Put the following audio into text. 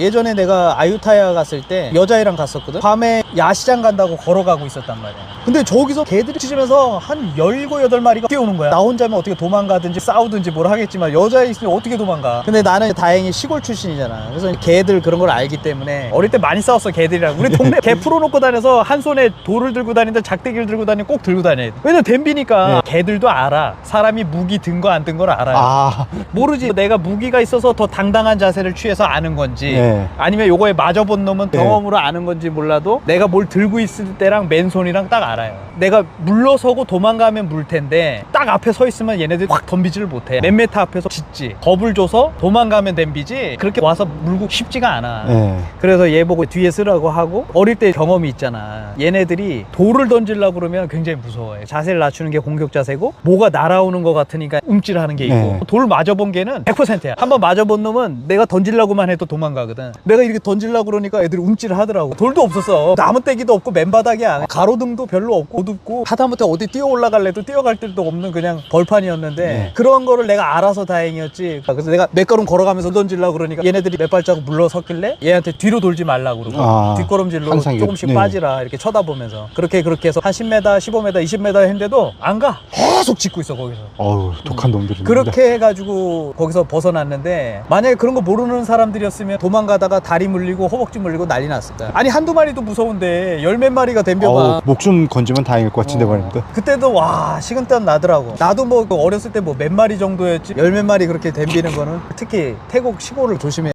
예전에 내가 아유타야 갔을 때 여자애랑 갔었거든. 밤에 야시장 간다고 걸어가고 있었단 말이야. 근데 저기서 개들이 짖으면서 한 열고 여덟 마리가 뛰어오는 거야. 나 혼자면 어떻게 도망가든지 싸우든지 뭘 하겠지만 여자애 있으면 어떻게 도망가? 근데 나는 다행히 시골 출신이잖아. 그래서 개들 그런 걸 알기 때문에 어릴 때 많이 싸웠어 개들이랑. 우리 동네 개 풀어놓고 다녀서 한 손에 돌을 들고 다니는데 작대기를 들고 다니면 꼭 들고 다녀야 돼. 왜냐면 댐비니까 개들도 알아. 사람이 무기 든 거 안 든 걸 알아요. 아, 모르지. 내가 무기가 있어서 더 당당한 자세를 취해서 아는 건지. 네. 아니면 요거에 맞아본 놈은 네. 경험으로 아는 건지 몰라도 내가 뭘 들고 있을 때랑 맨손이랑 딱 알아요. 내가 물러서고 도망가면 물 텐데 딱 앞에 서 있으면 얘네들이 확 덤비지를 못해. 몇 메타 앞에서 짖지. 겁을 줘서 도망가면 덤비지. 그렇게 와서 물고 쉽지가 않아. 네. 그래서 얘 보고 뒤에 쓰라고 하고 어릴 때 경험이 있잖아. 얘네들이 돌을 던지려고 그러면 굉장히 무서워해. 자세를 낮추는 게 공격 자세고 뭐가 날아오는 것 같으니까 움찔하는 게 있고 네. 돌 맞아본 개는 100%야. 한번 맞아본 놈은 내가 던지려고만 해도 도망가거든 내가 이렇게 던지려고 그러니까 애들이 움찔을 하더라고 돌도 없었어 나무 떼기도 없고 맨바닥이야 가로등도 별로 없고 어둡고 하다못해 어디 뛰어 올라갈래도 뛰어갈 데도 없는 그냥 벌판이었는데 네. 그런 거를 내가 알아서 다행이었지 그래서 내가 몇 걸음 걸어가면서 던지려고 그러니까 얘네들이 몇 발자국 물러섰길래 얘한테 뒤로 돌지 말라고 그러고 아, 뒷걸음질로 조금씩 네. 빠지라 이렇게 쳐다보면서 그렇게 그렇게 해서 한 10m, 15m, 20m 했는데도 안 가. 계속 짖고 있어 거기서. 어우, 독한 놈들입니다. 그렇게 해가지고 거기서 벗어났는데 만약에 그런 거 모르는 사람들이었으면 도망가다가 다리 물리고 허벅지 물리고 난리 났을 거야. 아니 한두 마리도 무서운데 열 몇 마리가 덤벼봐. 목숨 건지면 다행일 것 같은데 어. 말입니다. 그때도 와 식은땀 나더라고. 나도 뭐그 어렸을 때 뭐 몇 마리 정도였지 열 몇 마리 그렇게 덤비는 거는 특히 태국 시골을 조심해.